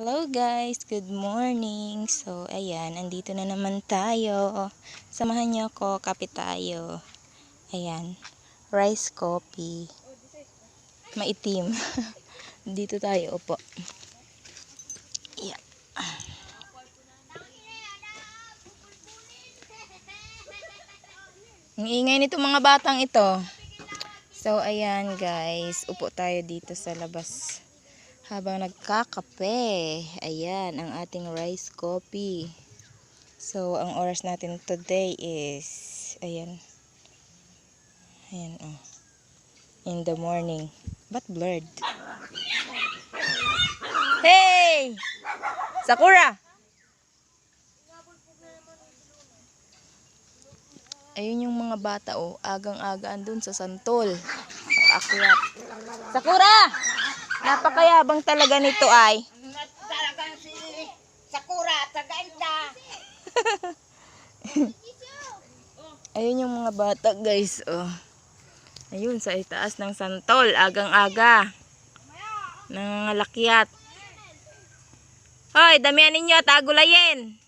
Hello guys, good morning. So, ayan, andito na naman tayo. Samahan niyo ako, kape tayo. Ayan, rice coffee. Maitim. dito tayo, upo. Yeah. Ang ingay nito mga batang ito. So, ayan guys, upo tayo dito sa labas habang nagkakape. Ayan, ang ating rice coffee. So, ang oras natin today is, ayan. Ayan, oh. In the morning. But blurred? Hey! Sakura! Ayun yung mga bata, oh. Agang-agaan dun sa santol. Paakyat. Sakura! Napakayabang talaga nito ay. Talagang si Sakura at sa ganda. Ayun yung mga bata guys. Oh. Ayun sa itaas ng santol. Agang-aga. Nangangalakyat. Hoy, damihan ninyo at agulayin.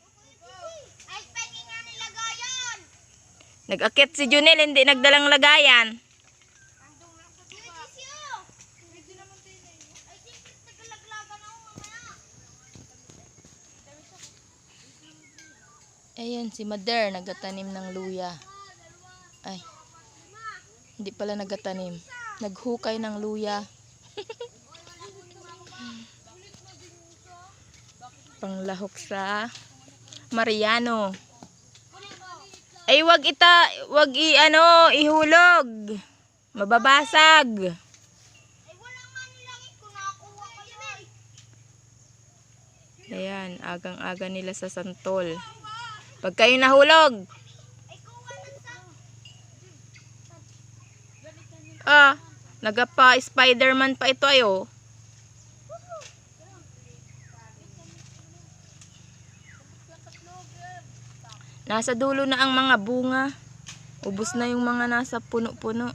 Nag-akit si Junel, hindi nagdalang lagayan. Andong lang sa diba? Ay, sisyo. Medyo naman tayo Ay, sisyo, tagalaglagan ako mamaya. Ayan, si Mother nagatanim ng luya. Ay, hindi pala nagatanim. Naghukay ng luya. Panglahok sa Mariano. Ay, wag ita, wag i ano, ihulog. Mababasag. Ayan, agang-aga nila sa santol. Pag kayo nahulog, ah, nagapa Spider-Man pa ito ayo. Nasa dulo na ang mga bunga. Ubus na yung mga nasa puno-puno.